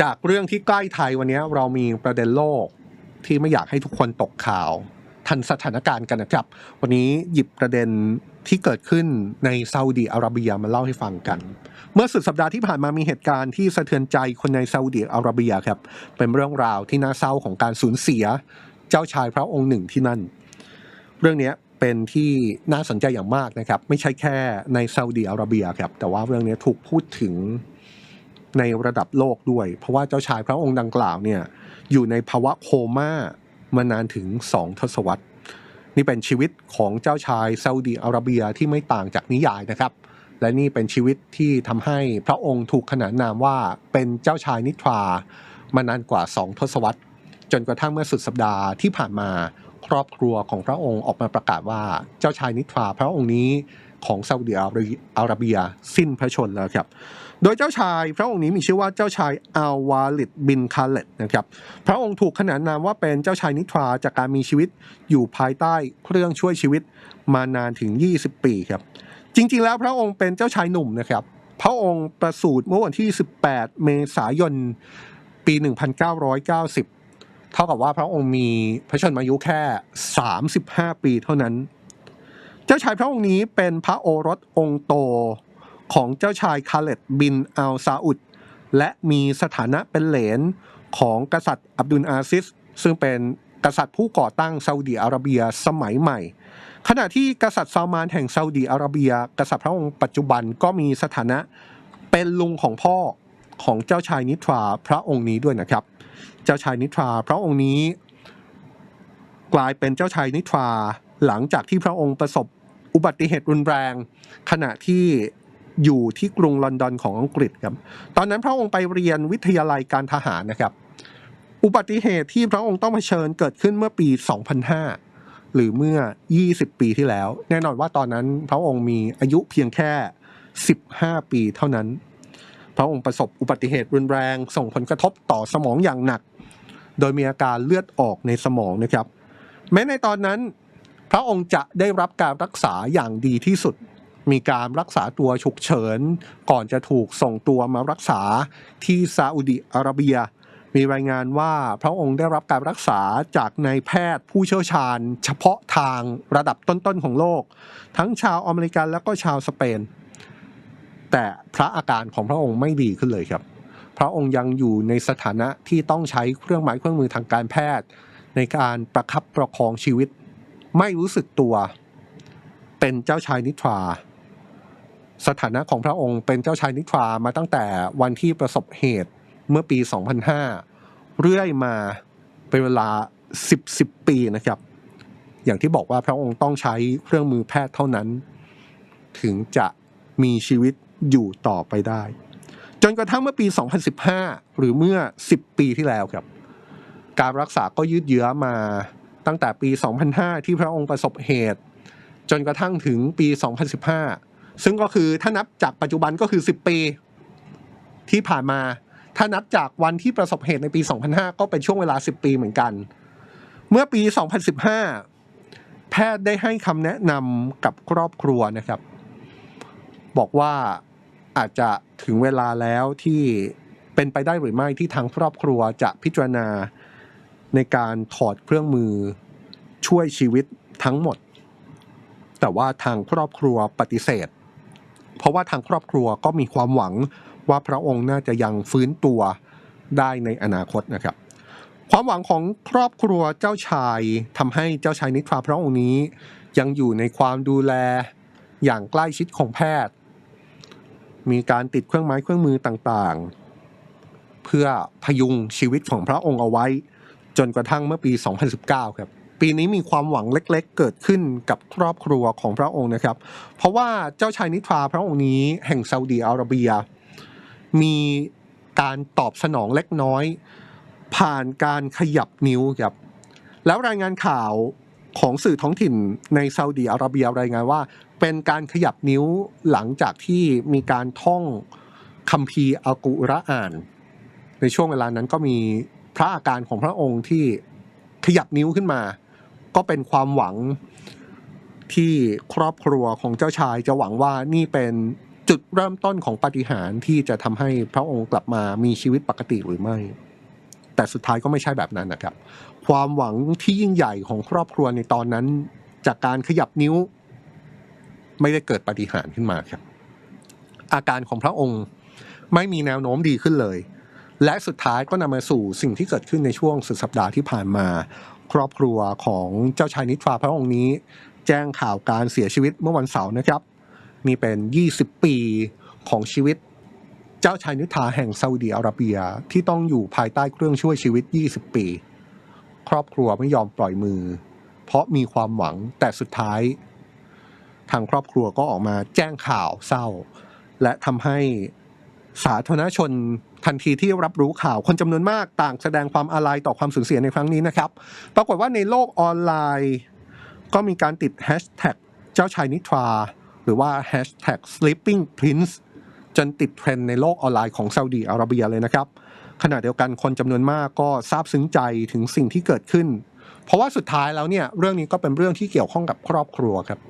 จากเรื่องที่ใกล้ไทยวันนี้เรามีประเด็นโลกที่ไม่อยากให้ทุกคนตกข่าว ทันสถานการณ์กันนะครับ วันนี้หยิบประเด็นที่เกิดขึ้นในซาอุดีอาระเบียมาเล่าให้ฟังกัน เมื่อสุดสัปดาห์ที่ผ่านมามีเหตุการณ์ที่สะเทือนใจคนในซาอุดีอาระเบียครับ เป็นเรื่องราวที่น่าเศร้าของการสูญเสีย เจ้าชายพระองค์หนึ่งที่นั่น เรื่องนี้เป็นที่น่าสนใจอย่างมากนะครับ ไม่ใช่แค่ในซาอุดีอาระเบียครับแต่ว่าเรื่องนี้ถูกพูดถึง ในระดับโลกด้วย เพราะว่าเจ้าชายพระองค์ดังกล่าวเนี่ยอยู่ในภาวะโคม่ามานานถึงสองทศวรรษ นี่เป็นชีวิตของเจ้าชายซาอุดีอาระเบียที่ไม่ต่างจากนิยายนะครับ และนี่เป็นชีวิตที่ทำให้พระองค์ถูกขนานนามว่าเป็นเจ้าชายนิทรามานานกว่าสองทศวรรษ จนกระทั่งเมื่อสุดสัปดาห์ที่ผ่านมาครอบครัวของพระองค์ออกมาประกาศว่าเจ้าชายนิทราพระองค์นี้ ของซาอุดิอาระเบีย สิ้นพระชนแล้วครับ โดยเจ้าชายพระองค์นี้มีชื่อว่าเจ้าชายอัลวาลิดบินคาเลตนะครับ พระองค์ถูกขนานนามว่าเป็นเจ้าชายนิทราจากการมีชีวิตอยู่ภายใต้เครื่องช่วยชีวิตมานานถึง 20 ปีครับ จริงๆ แล้วพระองค์เป็นเจ้าชายหนุ่มนะครับ พระองค์ประสูติเมื่อวันที่ 18 เมษายน ปี 1990 เท่ากับว่าพระองค์มีพระชนมายุแค่ 35 ปีเท่านั้น เจ้าชายพระองค์นี้เป็นพระโอรสองค์โตของเจ้าชายคาเลตบินอัลซาอุด และมีสถานะเป็นเหลนของกษัตริย์อับดุลอาซิส ซึ่งเป็นกษัตริย์ผู้ก่อตั้งซาอุดีอาระเบียสมัยใหม่ ขณะที่กษัตริย์ซามานแห่งซาอุดีอาระเบีย กษัตริย์พระองค์ปัจจุบันก็มีสถานะเป็นลุงของพ่อของเจ้าชายนิทราพระองค์นี้ด้วยนะครับ เจ้าชายนิทราพระองค์นี้ กลายเป็นเจ้าชายนิทราหลังจากที่พระองค์ประสบ อุบัติเหตุรุนแรง ขณะที่อยู่ที่กรุงลอนดอนของอังกฤษครับ ตอนนั้นพระองค์ไปเรียนวิทยาลัยการทหารนะครับ อุบัติเหตุที่พระองค์ต้องเผชิญเกิดขึ้นเมื่อปี 2005 หรือเมื่อ 20 ปีที่แล้ว แน่นอนว่าตอนนั้นพระองค์มีอายุเพียงแค่ 15 ปีเท่านั้น พระองค์ประสบอุบัติเหตุรุนแรง ส่งผลกระทบต่อสมองอย่างหนัก โดยมีอาการเลือดออกในสมองนะครับ แม้ในตอนนั้น พระองค์จะได้รับการรักษาอย่างดีที่สุด มีการรักษาตัวฉุกเฉิน ก่อนจะถูกส่งตัวมารักษาที่ซาอุดิอาระเบีย มีรายงานว่าพระองค์ได้รับการรักษาจากนายแพทย์ผู้เชี่ยวชาญ เฉพาะทางระดับต้นๆของโลก ทั้งชาวอเมริกันและก็ชาวสเปน แต่พระอาการของพระองค์ไม่ดีขึ้นเลยครับ พระองค์ยังอยู่ในสถานะที่ต้องใช้เครื่องไม้เครื่องมือทางการแพทย์ ในการประคับประคองชีวิต ไม่รู้สึกตัว เป็นเจ้าชายนิทรา สถานะของพระองค์เป็นเจ้าชายนิทรามาตั้งแต่วันที่ประสบเหตุเมื่อปี 2005 เรื่อยมาเป็นเวลา 10 10 ปีนะครับ อย่างที่บอกว่าพระองค์ต้องใช้เครื่องมือแพทย์เท่านั้น ถึงจะมีชีวิตอยู่ต่อไปได้ จนกระทั่งเมื่อปี 2015 หรือเมื่อ 10 ปีที่แล้วครับ การรักษาก็ยืดเยื้อมา ตั้งแต่ปี 2005 ที่พระองค์ประสบเหตุ จนกระทั่งถึงปี 2015 ซึ่งก็คือถ้านับจากปัจจุบันก็คือ 10 ปีที่ผ่านมา ถ้านับจากวันที่ประสบเหตุในปี 2005 ก็เป็นช่วงเวลา 10 ปีเหมือนกัน เมื่อปี 2015 แพทย์ได้ให้คำแนะนำกับครอบครัวนะครับ บอกว่าอาจจะถึงเวลาแล้วที่เป็นไปได้หรือไม่ที่ทางครอบครัวจะพิจารณา ในการถอดเครื่องมือช่วยชีวิตทั้งหมด แต่ว่าทางครอบครัวปฏิเสธ เพราะว่าทางครอบครัวก็มีความหวังว่าพระองค์น่าจะยังฟื้นตัวได้ในอนาคตนะครับ ความหวังของครอบครัวเจ้าชายทำให้เจ้าชายนิทราพระองค์นี้ ยังอยู่ในความดูแลอย่างใกล้ชิดของแพทย์ มีการติดเครื่องไม้เครื่องมือต่างๆ เพื่อพยุงชีวิตของพระองค์เอาไว้ จนกระทั่งเมื่อปี 2019 ครับปีนี้มีความหวังเล็กๆ เกิดขึ้นกับครอบครัวของพระองค์นะครับ เพราะว่าเจ้าชายนิทราพระองค์นี้แห่งซาอุดีอาระเบีย มีการตอบสนองเล็กน้อย ผ่านการขยับนิ้วครับ แล้วรายงานข่าวของสื่อท้องถิ่นในซาอุดีอาระเบียรายงานว่า เป็นการขยับนิ้วหลังจากที่มีการท่องคัมภีร์อัลกุรอาน ในช่วงเวลานั้นก็มี พระอาการของพระองค์ที่ขยับนิ้วขึ้นมา ก็เป็นความหวังที่ครอบครัวของเจ้าชายจะหวังว่านี่เป็นจุดเริ่มต้นของปาฏิหาริย์ที่จะทำให้พระองค์กลับมามีชีวิตปกติหรือไม่ แต่สุดท้ายก็ไม่ใช่แบบนั้นนะครับ ความหวังที่ยิ่งใหญ่ของครอบครัวในตอนนั้น จากการขยับนิ้ว ไม่ได้เกิดปาฏิหาริย์ขึ้นมาครับ อาการของพระองค์ไม่มีแนวโน้มดีขึ้นเลย และสุดท้ายก็นำมาสู่สิ่งที่เกิดขึ้นในช่วงสุดสัปดาห์ที่ผ่านมา ครอบครัวของเจ้าชายนิทราพระองค์นี้ แจ้งข่าวการเสียชีวิตเมื่อวันเสาร์นะครับ นี่เป็น 20 ปีของชีวิตเจ้าชายนิทราแห่งซาอุดีอาระเบียที่ต้องอยู่ภายใต้เครื่องช่วยชีวิต 20 ปี ครอบครัวไม่ยอมปล่อยมือ เพราะมีความหวังแต่สุดท้าย ทางครอบครัวก็ออกมาแจ้งข่าวเศร้า และทำให้สาธารณชน ทันทีที่รับรู้ข่าวคนจำนวนมากต่างแสดงความอาลัยต่อความสูญเสียในครั้งนี้นะครับ ปรากฏว่าในโลกออนไลน์ ก็มีการติดแฮชแท็กเจ้าชายนิทราหรือว่าแฮชแท็ก sleeping prince จนติดเทรนด์ในโลกออนไลน์ของซาอุดีอาระเบียเลยนะครับ ขณะเดียวกันคนจำนวนมากก็ซาบซึ้งใจถึงสิ่งที่เกิดขึ้น เพราะว่าสุดท้ายแล้วเนี่ยเรื่องนี้ก็เป็นเรื่องที่เกี่ยวข้องกับครอบครัวครับ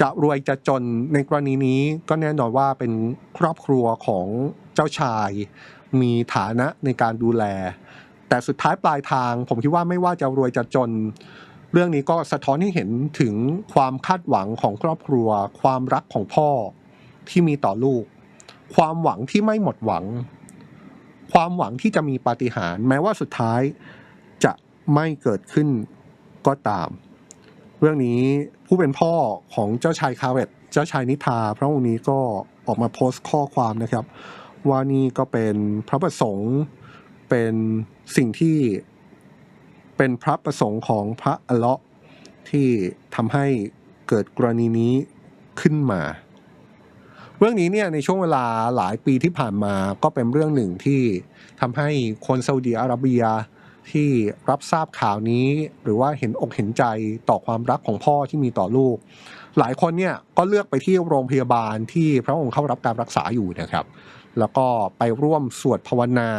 จะรวยจะจนในกรณีนี้ก็แน่นอนว่าเป็นครอบครัวของ เจ้าชาย มีฐานะในการดูแล แต่สุดท้ายปลายทาง ผมคิดว่าไม่ว่าจะรวยจะจน เรื่องนี้ก็สะท้อนให้เห็นถึงความคาดหวังของครอบครัว ความรักของพ่อที่มีต่อลูก ความหวังที่ไม่หมดหวัง ความหวังที่จะมีปาฏิหาริย์แม้ว่าสุดท้ายจะไม่เกิดขึ้นก็ตาม เรื่องนี้ผู้เป็นพ่อของเจ้าชายคาเวตเจ้าชายนิทาพระองค์นี้ก็ออกมาโพสต์ข้อความนะครับ ว่านี่ก็เป็นพระประสงค์เป็นสิ่งที่เป็นพระประสงค์ของพระอเลาะที่ทำให้เกิดกรณีนี้ขึ้นมา เรื่องนี้เนี่ยในช่วงเวลาหลายปีที่ผ่านมาก็เป็นเรื่องหนึ่งที่ทำให้คนซาอุดีอาระเบียที่รับทราบข่าวนี้ หรือว่าเห็นอกเห็นใจต่อความรักของพ่อที่มีต่อลูก หลายคนเนี่ยก็เลือกไปที่โรงพยาบาลที่พระองค์เข้ารับการรักษาอยู่นะครับ แล้วก็ไปร่วมสวดภาวนา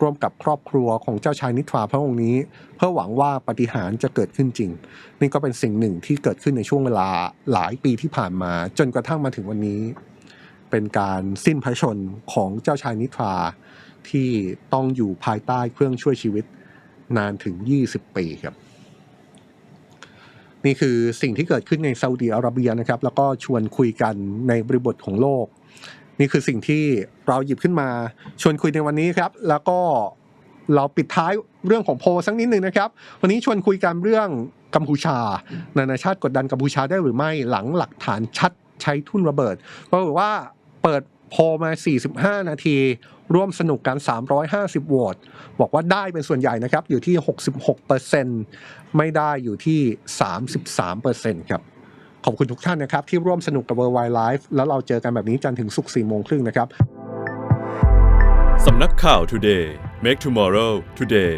ร่วมกับครอบครัวของเจ้าชายนิทราพระองค์นี้ เพื่อหวังว่าปาฏิหารย์จะเกิดขึ้นจริง นี่ก็เป็นสิ่งหนึ่งที่เกิดขึ้นในช่วงเวลาหลายปีที่ผ่านมา จนกระทั่งมาถึงวันนี้ เป็นการสิ้นพระชนของเจ้าชายนิทราที่ต้องอยู่ภายใต้เครื่องช่วยชีวิตนานถึง 20 ปีครับ นี่คือสิ่งที่เกิดขึ้นในซาอุดีอาระเบียนะครับ แล้วก็ชวนคุยกันในบริบทของโลก นี่คือสิ่งที่เราหยิบขึ้นมาชวนคุยในวันนี้ครับ แล้วก็เราปิดท้ายเรื่องของโพลสักนิดหนึ่งนะครับ วันนี้ชวนคุยกันเรื่องกัมพูชา นานาชาติกดดันกัมพูชาได้หรือไม่หลังหลักฐานชัดใช้ทุ่นระเบิดก็บอกว่าเปิดโพมา 45 นาที ร่วมสนุกกัน 350 โหวตบอกว่าได้เป็นส่วนใหญ่นะครับ อยู่ที่ 66%ไม่ได้อยู่ที่ 33%ครับ ขอบคุณทุกท่านนะครับ ที่ร่วมสนุกกับ World Wide Life แล้วเราเจอกันแบบนี้จันทร์ถึงศุกร์4โมงครึ่งนะครับสำนักข่าว Today Make Tomorrow Today